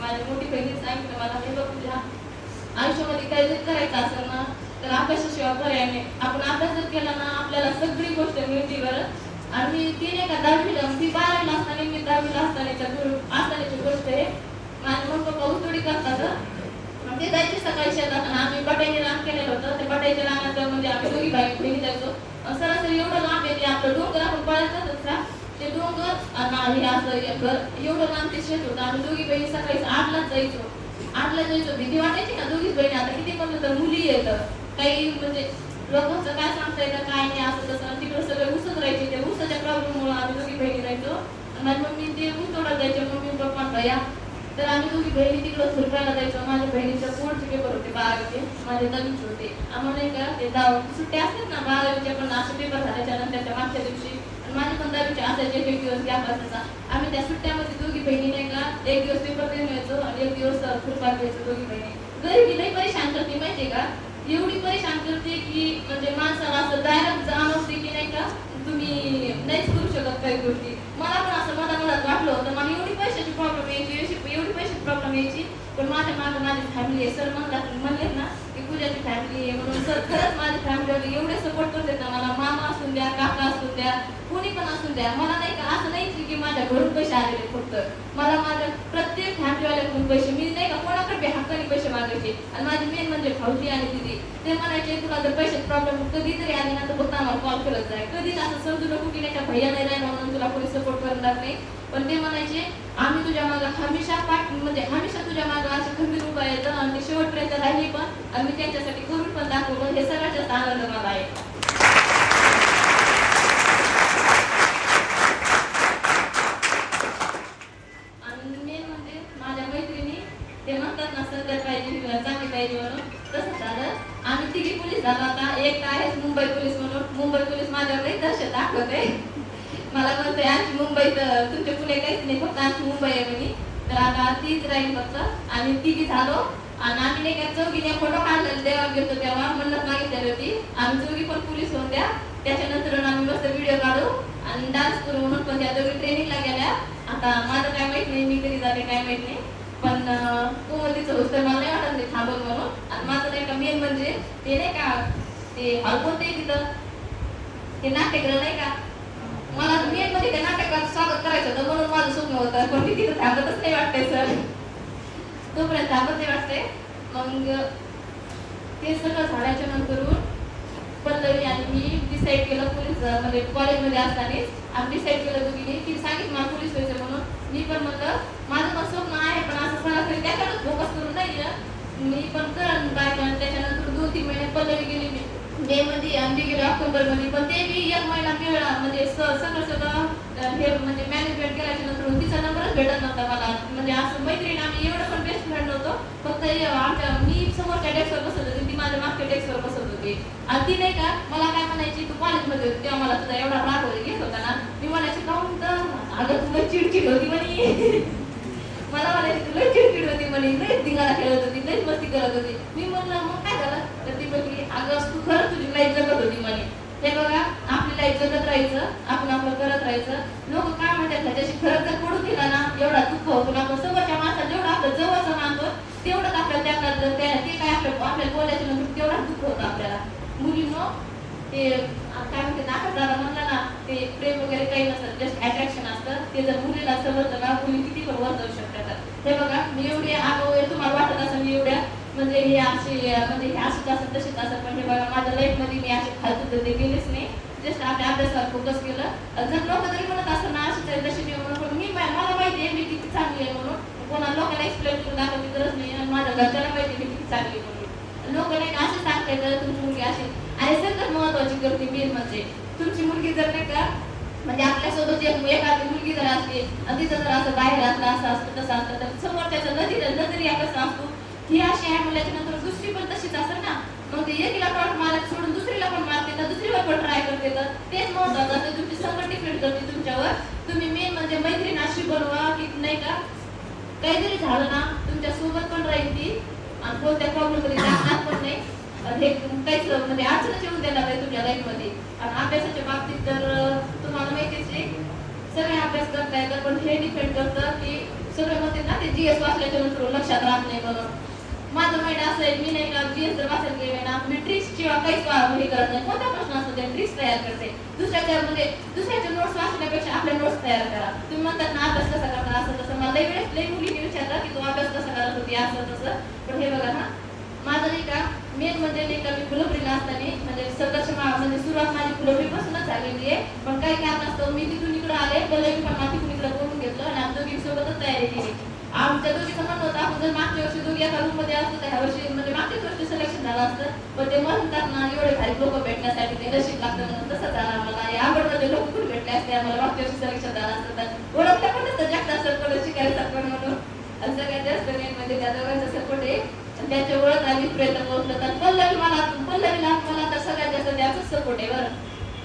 माझ्या मोठी बहिणी सांगितलं मला हे बघ तुझ्या आयुष्यामध्ये काही जर करायचं असेल ना तर अभ्यासाशिवाय पर्याय नाही. आपण अभ्यास जर केला ना आपल्याला सगळी गोष्ट मिळते बरं. आणि ती नाही का दहावीला ती बारावीला असताना मी दहावीला असतानाच्या असतानाची गोष्ट आहे. माझे मग पप्पा उतोडी करतात. मग ते जायचे सकाळी शेतात आणि आम्ही बटाईचे रान केलेलं होतं. ते बटाईच्या रानात म्हणजे आम्ही दोघी बाई बहिणी जायचो. सरासरी एवढं लांब येते आपलं डोंगर आपण पळायचं का? ते डोंगर आणि हे असं घर एवढं लांब ते शेत होतं. आम्ही दोघी बहिणी सकाळी आठलाच जायचो. आठला जायचो. भीती वाटायची ना दोघीच बहिणी? आता किती म्हणलं तर मुली येतं. काही म्हणजे लोकांचं काय सांगता येतं? काय नाही असं तसं. तिकडं सगळे उसच राहायचे. ते उसाच्या प्रॉब्लेममुळे आम्ही दोघी बहिणी राहायचो आणि माझी मम्मी ते ऊस तोडा जायचे. मम्मी पप्पा या. तर आम्ही दोघी बहिणी तिकडं सुरपायला जायचो. माझ्या बहिणीच्या कोणचे पेपर होते बारावीचे. माझे दहावीचे होते. आम्हाला नाही का ते दहा सुट्ट्या असतात ना बारावीचे पण असे पेपर झाल्याच्या नंतरच्या मागच्या दिवशी माझे पण दहावीचे असायचे एक दिवस गॅप असायचा आम्ही त्या सुट्ट्यामध्ये दोघी बहिणी नाही का एक दिवस पेपर देऊन यायचो आणि एक दिवस फुलपाक घ्यायचो दोघी बहिणी. घरी लई परेशान करते माहितीये का? एवढी परेशान करते की म्हणजे माणसाला असं डायरेक्ट जाणवते की नाही का तुम्ही नाहीच करू शकत काही गोष्टी. मला पण असं मला मनात वाटलं होतं मला एवढी पैशाची प्रॉब्लेम यायची एवढी एवढी पैशाची प्रॉब्लेम यायची. पण माझ्या मागं माझी फॅमिली आहे सर म्हणला म्हणले ना की पूजाची फॅमिली आहे म्हणून सर खरंच माझी फॅमिली एवढे सपोर्ट करते ना मला मामा असून द्या काका द्या कोणी पण असू द्या. मला नाही का असं नाही की माझ्या घरून पैसे आलेले फक्त. मला माझ्या प्रत्येक फॅमिलीवाल्याकडून पैसे. मी नाही का कोणाकडे बी हक्काने पैसे मागायचे. आणि माझी मेन म्हणजे भाऊजी आणि दिदी. ते म्हणायचे तुला जर पैशात प्रॉब्लेम कधी तरी ना तर फक्त आम्हाला कॉल करत जाय कधीच असं समजू नको की नाही का भैया नाही राहिला म्हणून तुला कोणी सपोर्ट करणार नाही. पण ते म्हणायचे आम्ही तुझ्या मागं हमेशा पाठ म्हणजे हमेशा तुझ्या मागं असे खंबीर उभा येतं आणि ते शेवटपर्यंत राहिली पण आणि मी त्यांच्यासाठी करून पण दाखवलं हे सगळ्यात जास्त आनंद मला आहे. सध्या पाहिजे किंवा चांगली पाहिजे म्हणून तसं झालं आम्ही तिघी पोलीस झालो आता. एक आहे मुंबई पोलीस म्हणून. मुंबई पोलीस माझ्यावर लई दहशत दाखवते. मला म्हणते आमची मुंबईत तुमच्या पुणे काहीच नाही फक्त आमची मुंबई आहे म्हणे. तर आता तीच राहील फक्त. आणि तिघी झालो. आणि आम्ही नाही का चौघीने फोटो काढलेले देवा गेलो तेव्हा. म्हणत मागितलेली होती. आम्ही चौघी पण पोलीस होत्या त्याच्यानंतर आम्ही मस्त व्हिडिओ काढू. आणि डान्स करू म्हणून पण त्या दोघी ट्रेनिंगला गेल्या. आता माझं काय माहीत नाही मी कधी जाते काय माहीत नाही. पण कोमतीचं होतं तर मला नाही वाटत नाही थांबल म्हणून. आणि माझं नाही का मेन म्हणजे ते नाही का ते हॉल कोणते तिथं. ते नाट्यगृह नाही का? मला मेन म्हणजे त्या नाटकात स्वागत करायचं होतं म्हणून माझं स्वप्न होतं. पण मी तिथं थांबतच नाही वाटतंय सर तोपर्यंत थांबत नाही वाटतंय. मग ते सगळं झाल्याच्या नंतरून पल्लवी आणि मी डिसाईड केलं पोलीस म्हणजे कॉलेजमध्ये असताना आम्ही डिसाईड केलं दोघींनी की सांगितलं मला पोलीस व्हायचं म्हणून. मी पण म्हणलं माझं पण स्वप्न आहे पण असं सरासरी त्याच्यावरच फोकस करून नाही मी पण करण काय करण त्याच्यानंतर दोन तीन महिने पल्लवी गेली मी. मे मध्ये आणि मी गेले ऑक्टोबरमध्ये. पण ते मी एक महिना मिळाला म्हणजे स- सगळं सगळं हे म्हणजे मॅनेजमेंट केल्याच्यानंतर तिचा नंबरच भेटत नव्हता मला. म्हणजे असं मैत्रीण आम्ही एवढं पण बेस्ट फ्रेंड होतो फक्त आमच्या मी समोरच्या डेस्कवर बसत होते ती माझ्या मागच्या डेस्कवर बसत होती. आणि ती नाही का मला काय म्हणायची तू कॉलेजमध्ये होती तेव्हा मला तुझा एवढा राग वगैरे घेत होता ना. मी म्हणायची काहून तर? अगं तुला चिडचिड होती म्हणे. मला म्हणायची तुला चिडचिड होती म्हणे लईच धिंगाणा खेळत होती लईच मस्ती करत होती. मी म्हणलं मग काय झालं? तर ती म्हटली अगं तू खरंच तुझी लाईफ जगत होती म्हणे. हे बघा आपली लाईफ जगत राहायचं आपण आपलं करत राहायचं. लोक काय म्हणतात त्याच्याशी खरंच जर पडून दिला ना एवढा दुःख होतो ना आपण समोरच्या माणसाला जेवढा आपलं जवळचं मानतो तेवढंच आपल्याला त्या ते काय आपल्या आपल्याला बोलायचं नंतर तेवढाच दुःख होतं आपल्याला. मुलींनो ते काय म्हणते नाटक दादा म्हणलं ना ते प्रेम वगैरे काही नसतं जस्ट अट्रॅक्शन असतं. ते जर मुलीला समजलं ना मुली किती पण वर जाऊ शकतात. हे बघा मी एवढे आगाऊ आहे तुम्हाला वाटत असं मी एवढ्या म्हणजे हे असे म्हणजे हे असंच असं तसेच असं पण हे बघा माझ्या लाईफमध्ये मी असे फालतू तर ते गेलेच नाही. जस्ट आपल्या अभ्यासावर फोकस केलं. जर लोक जरी म्हणत असं ना अशी तरी तशी नाही म्हणून पण मी मला माहिती आहे मी किती चांगली आहे म्हणून. कोणा लोकांना एक्सप्लेन करून दाखवायची गरज नाही आणि माझ्या घरच्याला माहिती आहे मी किती चांगली आहे म्हणून. लोक नाही का असं सांगता येतं तुमची मुलगी अशी आणि सगळ्यात महत्वाची करते मेन म्हणजे तुमची मुलगी जर नाही का म्हणजे आपल्यासोबत एक एखादी मुलगी जर असते आणि तिचं जर असं बाहेर असलं असं असतं तसं असतं तर समोरच्याचा नजर नजरिया कसा असतो ही अशी आहे म्हणल्याच्या नंतर दुसरी पण तशीच असेल ना मग ते एकीला पण मारत सोडून दुसरीला पण मारते तर दुसरीवर पण ट्राय करते तर तेच महत्वाचं असतं तुमची सगळं डिपेंड करते तुमच्यावर तुम्ही मेन म्हणजे मैत्रीण अशी बनवा की नाही का काहीतरी झालं ना तुमच्यासोबत पण राहील ती आणि कोणत्या प्रॉब्लेम तरी जाणार पण नाही हे काहीच म्हणजे अडचणच येऊन देणार नाही तुमच्या लाईफमध्ये आणि अभ्यासाच्या बाबतीत तर तुम्हाला माहितीच आहे सगळे अभ्यास करता येतात पण हे डिपेंड करतं की सगळे म्हणते ना ते जीएस वाचल्याच्या नंतर लक्षात राहत नाही म्हणून. माझं माहिती असं आहे मी नाही का जीएस जर वाचत गेले ना मी ट्रिक्स शिवाय काहीच हे करत नाही. कोणता प्रश्न असतो त्या ट्रिक्स तयार करते. दुसऱ्या दुसऱ्याच्या म्हणजे दुसऱ्याच्या नोट्स वाचण्यापेक्षा आपल्या नोट्स तयार करा. तुम्ही म्हणतात ना अभ्यास कसा करता असं तसं. मला लई वेळेस लई मुलीने विचारतात की तू अभ्यास कसा करत होती असं तसं. पण हे बघा ना माझं नाही का मेन म्हणजे नाही का मी फुलंब्रीला असताना म्हणजे संघर्ष म्हणजे सुरुवात माझी फुलंब्रीपासूनच झालेली आहे. पण काही कारण मी तिथून इकडे आले पल्लवी पण तिथून इकडे करून घेतलं आणि आम्ही दोघी सोबतच तयारी केली. आमच्या दोघी म्हणणं होता. आपण जर मागच्या वर्षी दोघी एका रूममध्ये असतो ह्या वर्षी म्हणजे मागच्याच वर्षी सिलेक्शन झालं असतं. पण ते म्हणतात ना एवढे भारी लोक भेटण्यासाठी ते नशीब लागतं म्हणून तसं झालं आम्हाला. या आवडमध्ये लोक कुठे भेटले असते? आम्हाला मागच्या वर्षी सिलेक्शन झालं असतं. तर ओळखलं पण जास्त जास्त सपोर्ट शिकायला सपोर्ट म्हणून. आणि सगळ्यात जास्त मेन म्हणजे त्या दोघांचा सपोर्ट आहे. त्याच्या ओळख आम्ही प्रयत्न पोहोचलो तर पल्लवी मला पल्लवीला मला तर सगळ्यात जास्त त्याचाच सपोर्ट आहे बरं.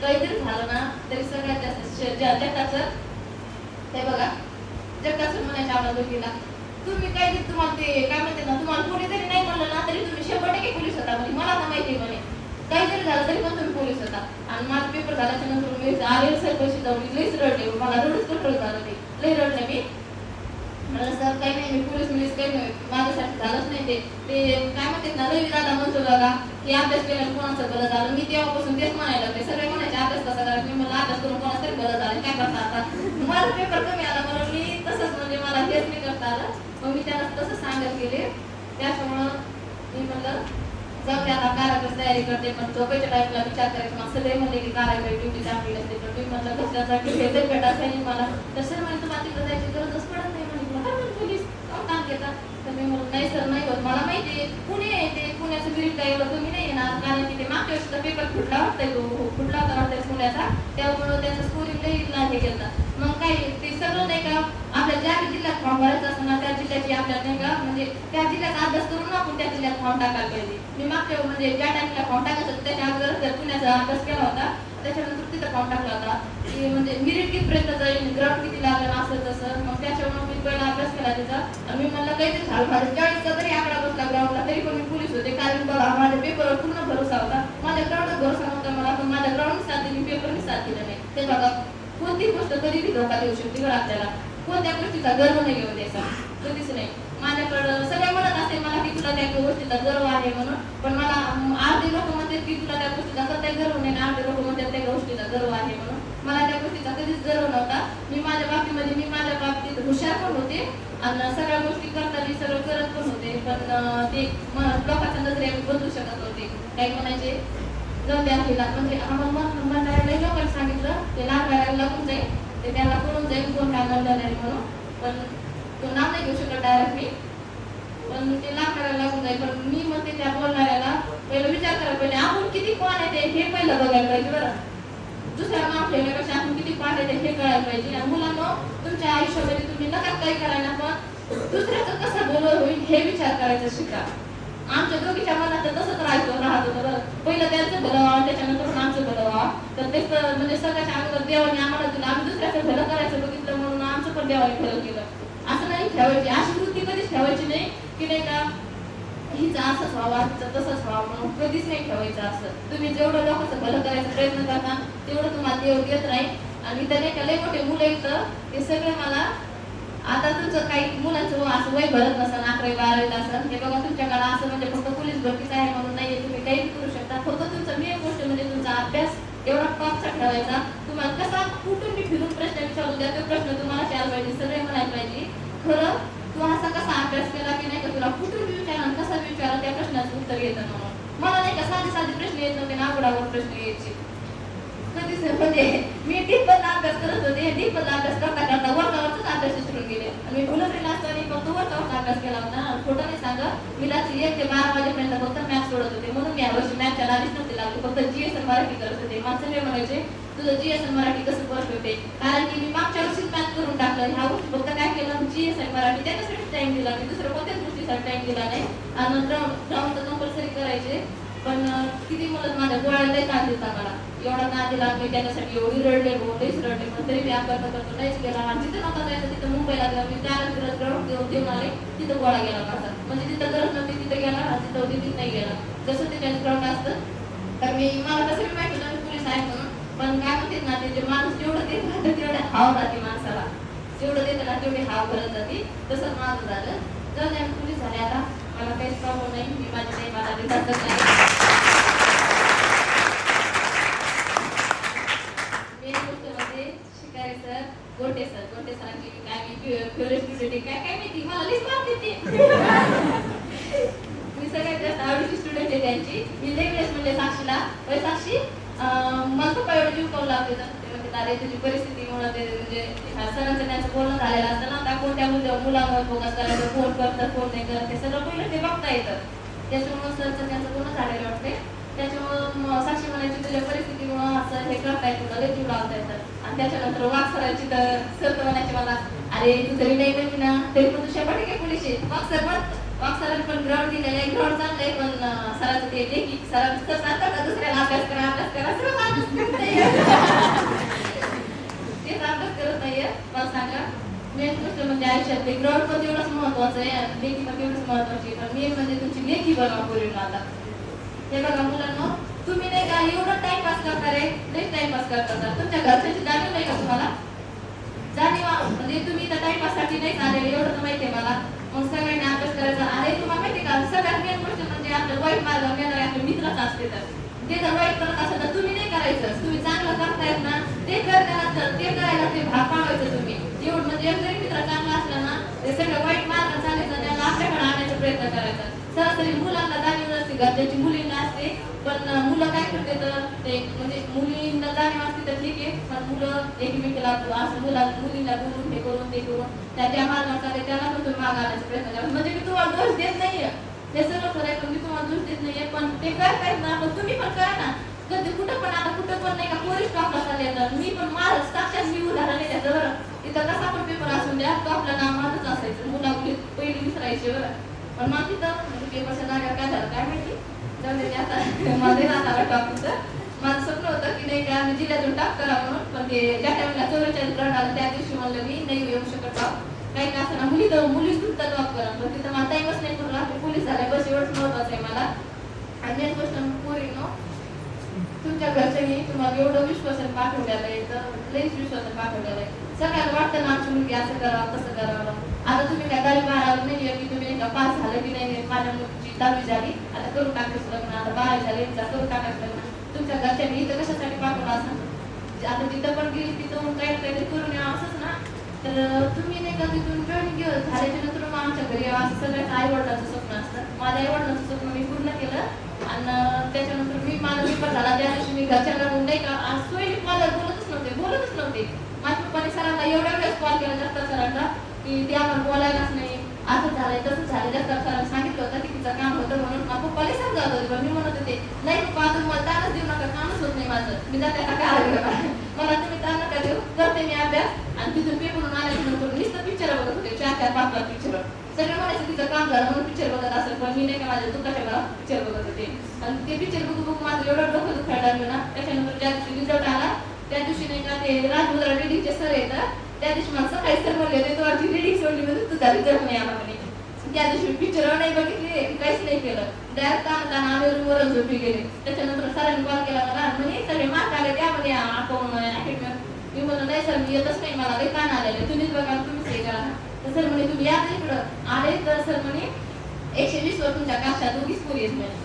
काहीतरी झालं ना तरी सगळ्यात जास्त जगाचं ते बघा जगाचं म्हणायचं आम्हाला दोघीला. तुम्ही काही तुम्हाला ते काय म्हणते ना तुम्हाला कोणी नाही म्हणलं ना तरी तुम्ही शेवट टक्के पोलीस होता म्हणजे मला तर माहिती म्हणे. काहीतरी झालं तरी पण तुम्ही पोलीस होता. आणि माझा पेपर झाल्याच्यानंतर मी आले सर पैसे जाऊन लईच रडले. मला रडूच कंट्रोल झालं ते लई रडले मी. मला सर काही नाही मी पोलीस मिलीस काही नाही माझ्यासाठी झालंच नाही ते. ते काय म्हणते ना रवी दादा म्हणतो बघा की अभ्यास केल्याने कोणाचं बरं झालं? मी तेव्हापासून तेच म्हणायला लागले. सगळे म्हणायचे अभ्यास कसा करा मी मला अभ्यास करून कोणाचं तरी बरं झालं. काय करता आता? माझा पेपर कमी आला म्हणून मी तसंच म्हणजे मला हेच नाही करता आलं. मग मी त्याला तसं सांगत गेले. त्याच्यामुळं मी म्हणलं जाऊ दे आता कारागृह तयारी करते पण झोपेच्या टाईमला विचार करायचा. मग सगळे म्हणले की कारागृह ड्युटी चांगली असते. पण मी म्हणलं कशासाठी हे जर भेटायचं आहे मला. तर म्हणजे तुम्हाला तिकडे जायची गरजच पडत नाही म्हणे "मग काय म्हणते पोलीस मार्क येतात तर मी म्हणून नाही सर नाही होत. मला माहिती आहे पुणे आहे ते. पुण्याचं बिल काय एवढं कमी नाही येणार. कारण की ते मागच्या वर्षीचा पेपर फुटला वाटतंय तो. हो, फुटला होता वाटतंय पुण्याचा. त्यामुळं त्याचा स्कोरिंग नाही नाही केलं मग काय ते सगळं नाही का आपल्या ज्या जिल्ह्यात फॉर्म भरायचं असतं ना त्या जिल्ह्याची आपल्या नाही का म्हणजे त्या जिल्ह्याचा अभ्यास करून आपण त्या जिल्ह्यात फॉर्म टाकायला पाहिजे. मी मागच्या म्हणजे ज्या टाइमला फॉर्म टाकायचं त्याच्या अगोदर जर पुण्याचा अभ्यास केला होता त्याच्यानंतर तिथं फॉर्म टाकला होता. की म्हणजे मिरिट कितपर्यंत जाईल ग्राउंड किती लागेल असं तसं. मग त्याच्यामुळे मी पहिला अभ्यास केला त्याचा मी म्हणलं काहीतरी झालं माझ्या चाळीसचा तरी आकडा बसला ग्राउंडला तरी पण मी पोलीस होते. कारण बघा माझ्या पेपरवर पूर्ण भरोसा होता. माझ्या ग्राउंडच भरोसा नव्हता मला पण माझ्या ग्राउंड साथ दिली पेपर साथ दिला नाही. ते बघा कोणती गोष्ट कधीही धोका देऊ शकते बरं आपल्याला. कोणत्या गोष्टीचा गर्व नाही येऊ द्यायचा कधीच नाही. माझ्याकडं सगळे म्हणत असेल मला की तुला त्या गोष्टीचा गर्व आहे म्हणून. पण मला अर्धे लोक म्हणतात की तुला त्या गोष्टीचा कसा गर्व नाही आणि अर्धे लोक म्हणतात त्या गोष्टीचा गर्व आहे म्हणून. मला त्या गोष्टीचा कधीच गर्व नव्हता. मी माझ्या बाबतीमध्ये मी माझ्या बाबतीत हुशार पण होते आणि सगळ्या गोष्टी करताना सगळं करत पण होते. पण ते लोकांच्या नजरे बदलू शकत होते काही म्हणायचे जाऊ द्या तिला म्हणजे आम्हाला मन- लोकांनी सांगितलं ते लहान लागून जाईल ते त्याला कळून जाईल कोण काय म्हणलं नाही म्हणून. पण तो नाव नाही घेऊ शकत डायरेक्ट मी पण ते लागणाऱ्याला लागून जाईल. पण मी म्हणते त्या बोलणाऱ्याला पहिलं विचार करा पहिले आपण किती कोण आहे ते? हे पहिलं बघायला पाहिजे बरं. दुसऱ्या नाव ठेवण्यापेक्षा आपण किती पाठ आहे हे कळायला पाहिजे. आणि मुलांना तुमच्या आयुष्यामध्ये तुम्ही नका काही करायला पण दुसऱ्याचं कसं बोलत होईल हे विचार करायचा शिका. आमच्या दोघीच्या मनात तसंच राहायचं राहत होतं पहिलं त्यांचं भलं व्हावं त्याच्यानंतर पण आमचं भलं. व्हावं तर ते म्हणजे सगळ्याच्या अगोदर देवाने आम्हाला दिलं. आम्ही दुसऱ्याचं भलं करायचं बघितलं म्हणून आमचं पण देवाने भलं केलं. असं नाही ठेवायची. अशी वृत्ती कधीच ठेवायची नाही की नाही का हिचं असंच व्हावं हिचं तसंच व्हावं म्हणून कधीच नाही ठेवायचं असं. तुम्ही जेवढं लोकांचं भलं करायचा प्रयत्न करता तेवढं तुम्हाला देव देत राहील. आणि त्याने नाही का लय मोठे मुलं येतं ते सगळे मला आता तुमचं काही मुलांचं असं वय भरत नसेल अकरावी बारावीत असं. हे बघा तुमच्याकडे असं म्हणजे फक्त पोलीस भरतीच आहे म्हणून नाही तुम्ही काही करू शकता. फक्त तुमचं मेन गोष्ट म्हणजे तुमचा अभ्यास एवढा टॉपचा ठरवायचा तुम्हाला कसा कुठून मी फिरून प्रश्न विचारून द्या तो प्रश्न तुम्हाला चार पाहिजे सगळे म्हणायला पाहिजे. खरं तू असा कसा अभ्यास केला की नाही का तुला कुठून विचारा आणि कसा विचारा त्या प्रश्नाचं उत्तर येतं म्हणून मला नाही का साधे साधे प्रश्न येत नव्हते ना आवडावर प्रश्न यायचे. कधीच म्हणजे मी डीपमधला अभ्यास करत होते डीपमधला अभ्यास करता करता वर्गावरच अभ्यास विसरून गेले आणि मी बुलटरीला असताना फक्त वर्गावरचा अभ्यास केला होता आणि होतं. मी रात्री एक ते बारा वाजेपर्यंत फक्त मॅथ्स सोडत होते. म्हणून मी यावर्षी मॅथच्या नादीच नव्हते लागले. फक्त जी एस एन मराठी करत होते. मला सगळे म्हणायचे तुझं जी एस एन मराठी कसं परत होते? कारण की मी मागच्या वर्षीच मॅथ करून टाकलं. ह्या वर्षी फक्त काय केलं? G S N Marathi. त्याच्यासाठी टाइम दिला मी दुसरं कोणत्याच गोष्टीसाठी टाइम दिला नाही. आणि ग्राउंड ग्राउंड तर कंपल्सरी करायचे. पण किती मुलं माझ्या गोळ्याला लई त्रास देता मला एवढा त्रास दिला मी त्याच्यासाठी एवढी रडले बहुतेच रडले पण तरी मी अभ्यास करतो नाहीच गेला आणि जिथं नव्हता जायचं तिथं मुंबईला गेला. मी चार दिवस ग्राउंड देऊन देऊन आले तिथं गोळा गेला माझा. म्हणजे तिथं गरज नव्हती तिथं गेला आणि जिथं होती तिथं नाही गेला. जसं ते ग्राउंड असतं. तर मी मला तसं मी माहिती होतं मी पोलीस आहे म्हणून. पण काय म्हणते ना ते जे माणूस जेवढं देत राहतं तेवढं हाव राहते माणसाला. जेवढं देत ना तेवढी हाव करत जाते. तसंच माझं झालं. जर नाही पोलीस झाले आता. मला काहीच प्रॉब्लेम नाही मी माझी नाही मला नाही मेन गोष्ट म्हणजे सर गोटे सर गोटे सरांची काय मी काय काय माहिती मला लिस्ट मी सगळ्यात जास्त आवडीची स्टुडंट आहे त्यांची मी लई वेळेस साक्षीला "ओय साक्षी मला खूप "अरे तुझी परिस्थिती म्हणून ते म्हणजे सरांचं त्यांचं बोलणं झालेलं असतं ना त्या कोणत्या मुद्द्या मुलांवर फोकस करायचं फोन करतात फोन नाही करत ते सगळं पहिलं ते येतं त्याच्यामुळं सरचं त्यांचं पूर्ण झालेलं वाटते त्याच्यामुळं साक्षी म्हणायची तुझ्या परिस्थितीमुळं असं हे करता येतं तुला लई जीव लावता येतं आणि त्याच्यानंतर वाघ सरांची तर सर म्हणायचे मला अरे तू तरी नाही म्हणली ना तरी पण तुझ्या पाठी काय पोलीस आहे? वाघ सर पण वाघ सरांनी पण ग्राउंड दिलेलं आहे. ग्राउंड चाललंय पण सरांचं ते लेखी सरांचं सर सांगतात ना दुसऱ्याला अभ्यास करा अभ्यास करा सर अभ्यास करत नाहीये. तेच अभ्यास करत नाही मला सांगा. मेन गोष्ट म्हणजे आयुष्यात ते ग्राउंड पण तेवढंच महत्वाचं आहे आणि लेखी पण तेवढंच महत्वाची आहे. पण मेन म्हणजे तुमची लेखी बघा पूर्ण आता. हे बघा मुलांना तुम्ही नाही का एवढं टाइमपास करता रे? लई टाइमपास करता तुमच्या घरच्यांची जाणीव नाही का तुम्हाला? जाणीव म्हणजे तुम्ही तर टाइमपाससाठी नाही आलेले एवढं तर माहिती आहे मला. मग सगळ्यांनी अभ्यास करायचा. अरे तुम्हाला माहितीये का? सगळ्यात मेन गोष्ट म्हणजे आपलं वाईट मार्ग नेणारे आपले मित्रच असते तर. ते जर वाईट करत असेल तर तुम्ही नाही करायचं. तुम्ही चांगलं करतायत ना ते करताना ते करायला ते भाग पाडायचं तुम्ही. एवढं म्हणजे एक जरी मित्र चांगला असला ना ते सगळं वाईट मार्ग चालायचं त्याला आपल्याकडे आणायचा प्रयत्न करायचा. सरासरी मुलांना जाणीव नसते घरच्याची मुलींना असते पण मुलं काय करते तर ते म्हणजे मुलींना जाणीव असते तर ठीक आहे पण मुलं एकमेकीला असं मुला मुलींना बोलून हे करून ते करून त्या त्याच्या मार्गाचा त्याला पण तुम्ही माग आणायचा प्रयत्न करा. म्हणजे मी तुम्हाला दोष देत नाहीये. ते सर्व खरं आहे पण मी तुम्हाला दोष देत नाहीये पण ते करतायत ना पण तुम्ही पण करा ना कधी कुठं पण आता कुठं पण नाही का पोलीस टॉपला चालले तर मी पण माझं साक्षात मी उदाहरण आहे त्याचं बरं इथं कसा पण पेपर असून द्या आपलं नाव माझंच असायचं. मुला मुली पहिली विसरायचे बरं. पण मग तिथं म्हणजे पेपरच्या जागा काय झालं काय माहिती? जाऊन दे ते आता माझे राहणार टॉपचं माझं स्वप्न होतं की नाही का मी जिल्ह्यातून टाक करा म्हणून पण ते ज्या टाइमला चौवेचाळीस ग्रहण आलं त्या दिवशी म्हणलं मी नाही येऊ शकत टॉप काही का असं मुली तर मुलीच सुद्धा टॉप करा. पण तिथं मला टाइमच नाही करून आपले पोलीस झाले बस एवढंच महत्वाचं आहे मला. आणि मेन गोष्ट पोरी नो तुमच्या घरच्यांनी तुम्हाला एवढं विश्वासन पाठवलेलं आहे तर लईच विश्वासन पाठवलेलं आहे सगळ्यांना वाटतं ना आमची मुलगी असं करावं तसं करावं. आता तुम्ही काय दहावी बारावी नाही की तुम्ही नाही का पास झालं की नाही माझ्या मुलीची दहावी झाली आता करून टाकायचं लग्न आता बारावी झाली करून टाकायचं लग्न तुमच्या घरच्यांनी इथं कशासाठी पाठवलं असं? म्हणजे आता तिथं पण गेली तिथं काही काहीतरी करून यावं असंच ना. तर तुम्ही नाही का तिथून जॉईन घेऊन झाल्याच्यानंतर मग आमच्या घरी यावं असं सगळ्यात आई वडिलांचं स्वप्न असतं. माझ्या आई वडिलांचं स्वप्न मी पूर्ण केलं. आणि त्याच्यानंतर मी माझा पेपर झाला त्या दिवशी मी घरच्यांना म्हणून नाही का आज सोयी मला बोलतच नव्हते बोलतच नव्हते. माझ्या पप्पा सरांना एवढ्या वेळेस कॉल केला जास्त सरांना की ते आम्हाला बोलायलाच नाही. असं झालंय तसं झालंय. जास्त सरांना सांगितलं होतं की तिचं काम होतं म्हणून माझ्या पप्पाला समजावत होते पण मी म्हणत होते नाही पप्पा तुम्ही मला ताणच देऊ नका कामच होत नाही माझं. मी जाते आता काय आलं मला तुम्ही ताण नका देऊ. करते मी अभ्यास आणि तिथून पेपरून आल्याच्यानंतर नुसतं पिक्चर बघत होते चार चार पाच पाच पिक्चर सगळे म्हणायचे तिचं काम झालं म्हणून पिक्चर बघत असेल पण मी नाही का माझ्या दुःखाच्या मला पिक्चर बघत होते? आणि ते पिक्चर बघू बघू माझं एवढं डोकं दुखायला लागलं ना त्याच्यानंतर ज्या दिवशी रिझल्ट आला त्या दिवशी नाही का ते राजमुद्रा रिडिंगचे सर येतात. त्या दिवशी मला सकाळी सर म्हणले होते तू अर्धी रिडिंग सोडली म्हणजे तुझा रिझल्ट नाही आला म्हणे. त्या दिवशी पिक्चर नाही बघितले काहीच नाही केलं. डायरेक्ट ताण ताण आम्ही रूमवर झोपी गेले. त्याच्यानंतर सरांनी कॉल केला मला म्हणे सगळे मार्क आले त्या म्हणे आपण मी म्हणलं नाही सर मी येतच नाही मला काही ताण आलेले तुम्हीच बघा तुम्हीच हे करा तर सर म्हणे तुम्ही या नाही इकडं. आले तर सर म्हणे एकशे वीस वर तुमच्या काशा दोघीच पुरी आहेत म्हणे.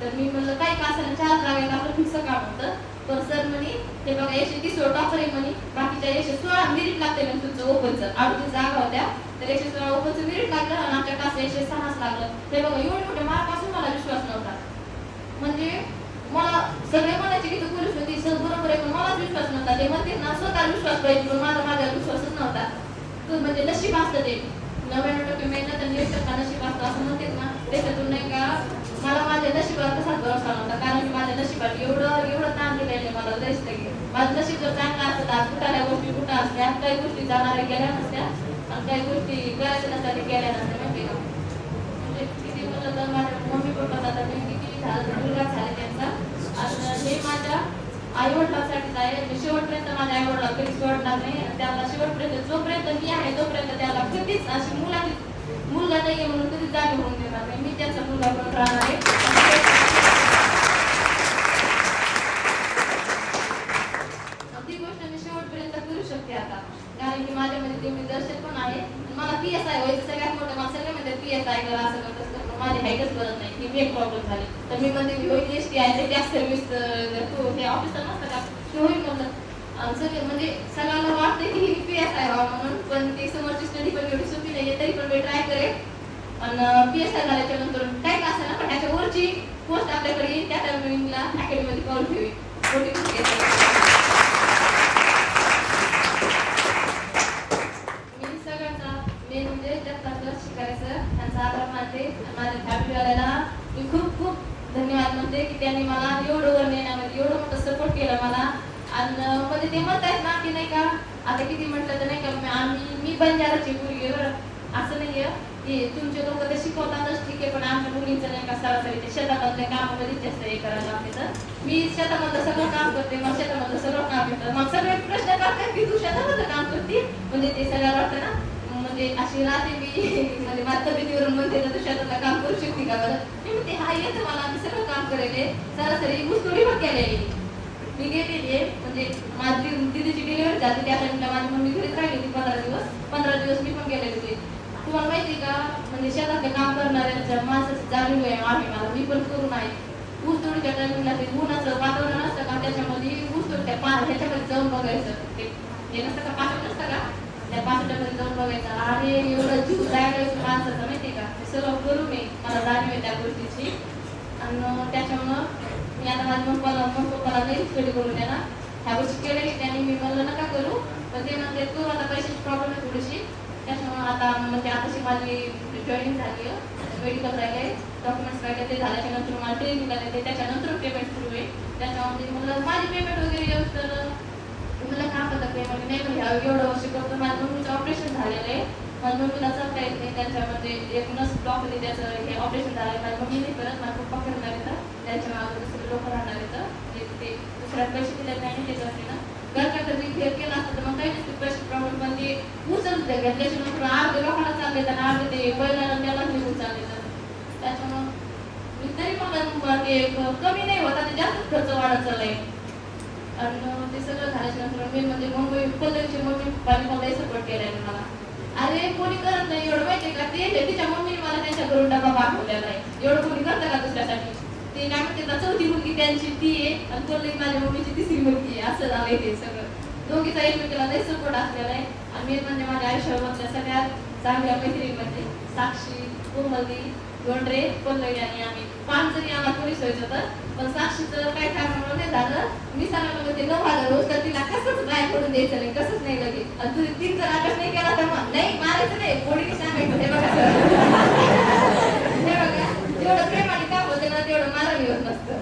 तर मी म्हणलं काय कासाला चार लागायला आपलं फिक्स काम होतं? सर म्हणे ते बघा एकशे तीस वर टॉपर आहे म्हणे. बाकीच्या एकशे सोळा मिनिट लागते म्हणजे तुमचं ओपनचं अडतीस जागा होत्या तर एकशे सोळा ओपनचं मिनिट लागलं आणि आमच्या कास एकशे सहाच लागलं. ते बघा एवढे मोठे मार्क असून मला विश्वास नव्हता. म्हणजे मला सगळे म्हणायचे की तू पोलीस होती सर बरोबर आहे पण मलाच विश्वास नव्हता. ते म्हणते ना स्वतः विश्वास पाहिजे पण माझा माझ्यावर विश्वासच नव्हता. तू म्हणजे नशीब असतं ते. नव्याण्णव टक्के मेहनत आणि एक टक्का नशीब असतं असं म्हणते ना. त्याच्यातून नाही का मला माझ्या नशिबावर तसाच भरोसा नव्हता कारण की माझ्या नशिबात एवढं एवढं ताण दिलेलं आहे मला लयच लगे माझं नशीब जर चांगलं असतं तर आज कुठाल्या गोष्टी कुठं असल्या काही गोष्टी जाणाऱ्या गेल्या नसत्या आणि काही गोष्टी करायच्या नसत्या ते गेल्या नसत्या माहिती का? म्हणजे किती म्हणलं तर माझ्या मम्मी पप्पा आता मी किती झालं तर मुलगा झाले त्यांचा. आणि हे माझ्या आई वडिलांसाठीच आहे म्हणजे शेवटपर्यंत माझ्या आई वडिला कधीच सोडणार नाही त्याला शेवटपर्यंत जोपर्यंत मी आहे तोपर्यंत त्याला कधीच अशी मुलाची मुलगा नाही म्हणून सुद्धा मी देणार नाही. मी त्याचा मुलगा पण राहणार आहे. ती गोष्ट मी शेवटपर्यंत करू शकते आता. कारण की माझ्यामध्ये ते मी दर्शक पण आहे. मला पी एस आय व्हायचं सगळ्यात मोठं मला सगळं म्हणतात पी एस आय करा असं करत माझी हाईटच बरं नाही. की मी एक प्रॉब्लेम झाली. तर मी म्हणते मी होईल एस टी आहे ते जास्त सर्विस तू हे ऑफिसर नसतं का? ते होईल म्हणलं. सगळे म्हणजे सगळ्यांना वाटते की ही पी एस आय व्हावं म्हणून. पण ती समोरची स्टडी पण एवढी सोपी नाही तरी पण मी ट्राय करेल आणि पी एस आय झाल्याच्यानंतर काय का असं ना? पण ह्याच्या वरची पोस्ट आपल्याकडे येईल त्या टायमिंगला अकॅडमीमध्ये पाऊल ठेवी. मोठी मी सगळ्यांचा मेन म्हणजे जगतापला शिकायचं त्यांचा आभार मानते. माझ्या फॅमिलीवाल्याला मी खूप खूप धन्यवाद म्हणते की त्यांनी मला एवढं वर नेण्यामध्ये एवढं मोठं सपोर्ट केला मला. आणि मध्ये ते म्हणत आहेत ना की नाही का आता किती म्हटलं तर नाही का आम्ही मी बंजाराची मुलगी आहे बरं. असं नाहीये. की तुमचे लोक ते शिकवतातच ठीक आहे पण आमच्या मुलींचं नाही का सरासरी ते काम कामामध्ये जास्त हे करायला लागते तर? मी शेतामधलं सगळं काम करते मग शेतामधलं सगळं काम येतं. मग सगळे प्रश्न करतात की तू शेतामधलं काम करते? म्हणजे ते सगळ्याला वाटतं ना? म्हणजे अशी राहते मी म्हणजे माझ्या तब्येतीवरून म्हणते तर तू शेतातलं काम करू शकते का बरं? मी म्हणते हा येतं मला मी सगळं काम करेल सरासरी मुसतोडी पण केलेली. मी गेलेली आहे म्हणजे माझी दिदीची डिलिव्हरी झाली. त्या टाइमला माझी मम्मी घरीच राहिली होती पंधरा दिवस. पंधरा दिवस मी पण गेलेली होती. तुम्हाला माहिती का? म्हणजे शेतातले काम करणाऱ्यांच्या माणसाची जाणीव आहे आम्ही मला मी पण करून आहे ऊस तोडीच्या टायमिंगला ते उन्हाचं वातावरण असतं का? त्याच्यामध्ये ऊस तोडच्या पा ह्याच्यामध्ये जाऊन बघायचं. ते हे नसतं का? पाच नसतं का? त्या पाचट्यामध्ये जाऊन बघायचं. अरे एवढं जीव जायला माणसाचं माहिती का? ते सर्व करू मी मला जाणीव आहे त्या गोष्टीची. आणि त्याच्यामुळं मी आता माझ्या पप्पाला मग पप्पाला नाही स्टडी करून द्या ना ह्या गोष्टी केल्या की त्यांनी मी म्हणलं नका करू. पण ते म्हणते तू आता पैशाची प्रॉब्लेम आहे थोडीशी. त्याच्यामुळं आता म्हणजे आताशी माझी जॉईनिंग झाली आहे. मेडिकल राहिले डॉक्युमेंट्स राहिले ते झाल्याच्यानंतर मला ट्रेनिंग ते त्याच्यानंतर पेमेंट सुरू आहे. त्याच्यामध्ये मला माझी पेमेंट वगैरे येऊ तर मला काय करत नाही. म्हणजे नाही म्हणजे एवढं वर्ष करतो माझ्या मम्मीचं ऑपरेशन झालेलं आहे. माझ्या मम्मीला चालता येत नाही. त्याच्यामध्ये एक नस ब्लॉक होते. त्याचं हे ऑपरेशन झालं. माझ्या मम्मी नाही करत. माझा पप्पा करणार येतं त्यांच्या मागं दुसरे लोक राहणार येतं ते दुसऱ्या पैसे दिले नाही ते करते ना घरच्या घरी घेर केला असतं तर मग काही नसते पैसे प्रॉब्लेम पण ते उचलत घेतल्याच्या नंतर अर्धे लोकांना चालले आणि अर्धे ते बैलाला त्याला निघून चालले त्याच्यामुळं मी तरी पण ते कमी नाही होता ते जास्त खर्च वाढत चाललाय. आणि ते सगळं झाल्याच्यानंतर मी म्हणजे मुंबई पल्लवीची मम्मी पप्पाने मला लई सपोर्ट केलाय मला. अरे कोणी करत नाही एवढं माहिती का? ते ते तिच्या मम्मीने मला त्यांच्या घरून डबा पाठवलेला आहे. एवढं कोणी करतं का दुसऱ्यासाठी? ते काय म्हणते ना चौथी मुलगी त्यांची ती आहे आणि पल्लवी माझ्या मम्मीची तिसरी मुलगी आहे. असं झालंय ते सगळं. दोघीचा एकमेकाला लई सपोर्ट असलेला आहे. आणि मी म्हणजे माझ्या आयुष्यामधल्या सगळ्यात चांगल्या मैत्रिणीमध्ये साक्षी कोमली गोंडरे पल्लवी आणि आम्ही. पाच जणी आम्हाला कोणी व्हायचं होतं पण साक्षीचं काय कारणामुळे नाही झालं. मी सांगायला होते नऊ हजार रोज तर तिला कसंच बाय करून द्यायचं नाही कसंच नाही लगे आणि तू तीन जर अभ्यास नाही केला तर मग नाही मारायचं नाही कोणी सांगायचं हे बघा हे बघा एवढं प्रेमाने काम तेवढं मला मिळत नसतं.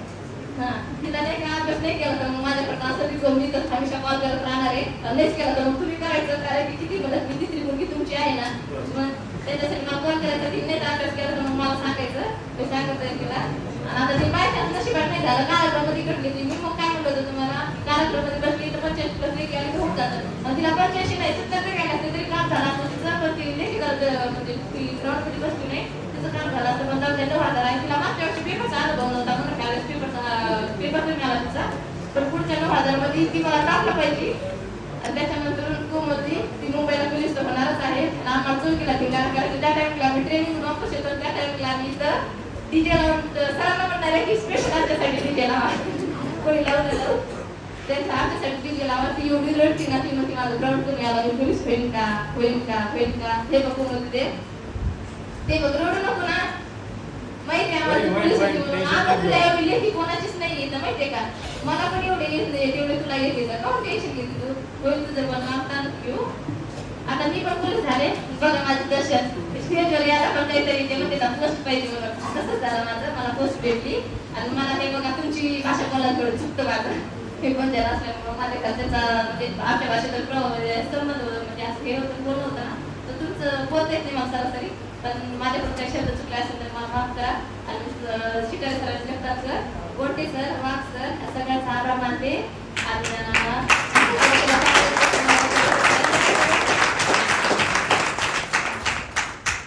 हा तिला नाही का अभ्यास नाही केला तर मग माझ्याकडनं असं तिचं मी तर हमेशा कॉल करत राहणार आहे. नाहीच केला तर मग तुम्ही करायचं कारण की किती म्हणत मी तिसरी मुलगी तुमची आहे ना. मग त्याच्यासाठी मला कॉल करायचा तिने नाही अभ्यास केला तर मग मला सांगायचं. मी सांगत आहे तिला. आणि आता ती बायच्या नशिबात नाही झालं. कार्यक्रमामध्ये इकडली ती. मी मग काय म्हणलं होतं तुम्हाला? कार्यक्रमामध्ये बसली तर पंचायत प्लस एक आली तर होत आणि तिला पंच्याऐंशी नाही सत्तर काय असते तरी काम झालं. असतं तिचं पण ती नाही म्हणजे ती ग्राउंडमध्ये बसली नाही. तिचं काम झालं. असं पण जाऊ द्या नऊ आहे तिला झालं दोन पेपरचा अनुभव नव्हता म्हणून त्यावेळेस पेपरचा पेपर कमी आला तिचा. पण पुढच्या नऊ हजारमध्ये ती मला टाकलं पाहिजे. आणि त्याच्यानंतर कोमलती ती मुंबईला पोलीस तर होणारच आहे. आणि आम्हाला चौकीला दिला कारण की त्या टाईमला आम्ही ट्रेनिंग वापस येतो त्या टाईमला आम्ही तर डीजे सरांना म्हणणार आहे की स्पेशल आमच्यासाठी डीजे लावा. कोणी लावलेलं त्यांचा आमच्यासाठी डीजे लावा ती एवढी रडती ना ती म्हणते माझं ग्राउंड कमी आला मी पोलीस होईल का? होईल का? होईल का? हे बघ कोमल ते. बघ रडू नको ना. माहिती आहे पोलीस आता. तुला एवढी लेखी कोणाचीच नाही येत माहितीये का? मला पण एवढे येत नाही तेवढे तुला येते का काऊन टेन्शन घेते तू. होईल तुझं पण मागता घेऊ आता मी पण पोलीस झाले. बघा माझं दर्शन. स्टेजवर पण काहीतरी ते म्हणते पोस्ट पाहिजे म्हणून तसंच झालं माझं मला पोस्ट भेटली. आणि मला हे बघा तुमची भाषा बोलायला थोडं चुकतं माझं. हे पण जरा असल्यामुळं माझ्या घरच्याचा म्हणजे आमच्या भाषेचा प्र म्हणजे संबंध म्हणजे असं हे होतं बोलणं होतं ना. तर तुमचं बोलता येत नाही मला सरासरी. पण माझ्याकडून काही शब्द चुकले असेल तर मला माफ करा. आणि शिकारी सर जगतात sir. Gote sir Wagh sir या सगळ्यांचा आभार मानते.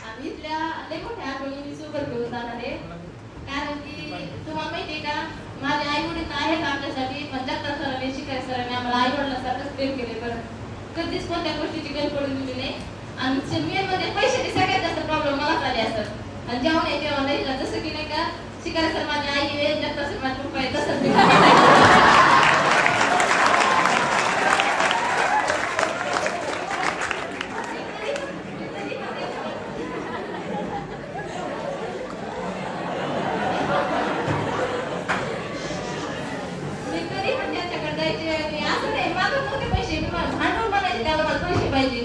आणि इथल्या लय मोठ्या आठवणी मी सोबत घेऊन जाणार. आहे कारण की तुम्हाला माहितीये का माझे आई वडील आहेत आमच्यासाठी पण जगतात सरांनी शिकाय सरांनी आम्हाला आई वडिलांसारखंच प्रेम केले. बरं कधीच कोणत्या गोष्टीची गरज पडून दिली नाही. आणि मेन पैशाने सगळ्यात जास्त प्रॉब्लेम मला झाले असतात. आणि जेवण आहे तेव्हा नाही जसं की नाही का शिकायला सर माझी आई आहे जगता सर माझी पप्पा आहे तसंच मी मी कधी पण त्यांच्याकडे जायचे आणि असं नाही मागत नव्हते पैसे मी मला भांडवल बनायचे त्याला मला पैसे पाहिजे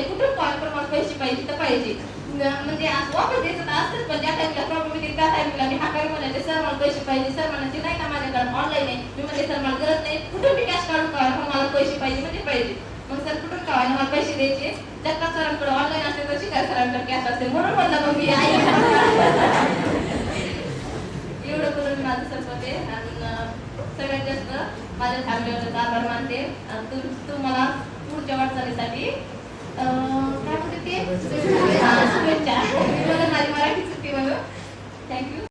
पाहिजे कुठून कॉल पण पैसे पाहिजे तर पाहिजे. म्हणजे असं वापस द्यायचं तर पण ज्या टाइमला प्रॉब्लेम येते त्या टाइमला मी हाकाय म्हणायचे सर मला पैसे पाहिजे. सर म्हणायचे नाही का माझ्याकडे ऑनलाईन आहे? मी म्हणते सर मला गरज नाही. कुठून मी कॅश काढून काय पण हो, मला पैसे पाहिजे म्हणजे पाहिजे. मग सर कुठून का मला पैसे द्यायचे? जगताप सरांकडे ऑनलाईन असेल तर शिकाय सरांकडे कॅश असेल म्हणून म्हणलं मग मी आई एवढं करून मी माझं सर होते आणि सगळ्यात जास्त माझ्या फॅमिलीवर आभार मानते. आणि तू मला पुढच्या वाटचालीसाठी काय होते ते? शुभेच्छा. मी माझी मराठी चुकी म्हणून. थँक्यू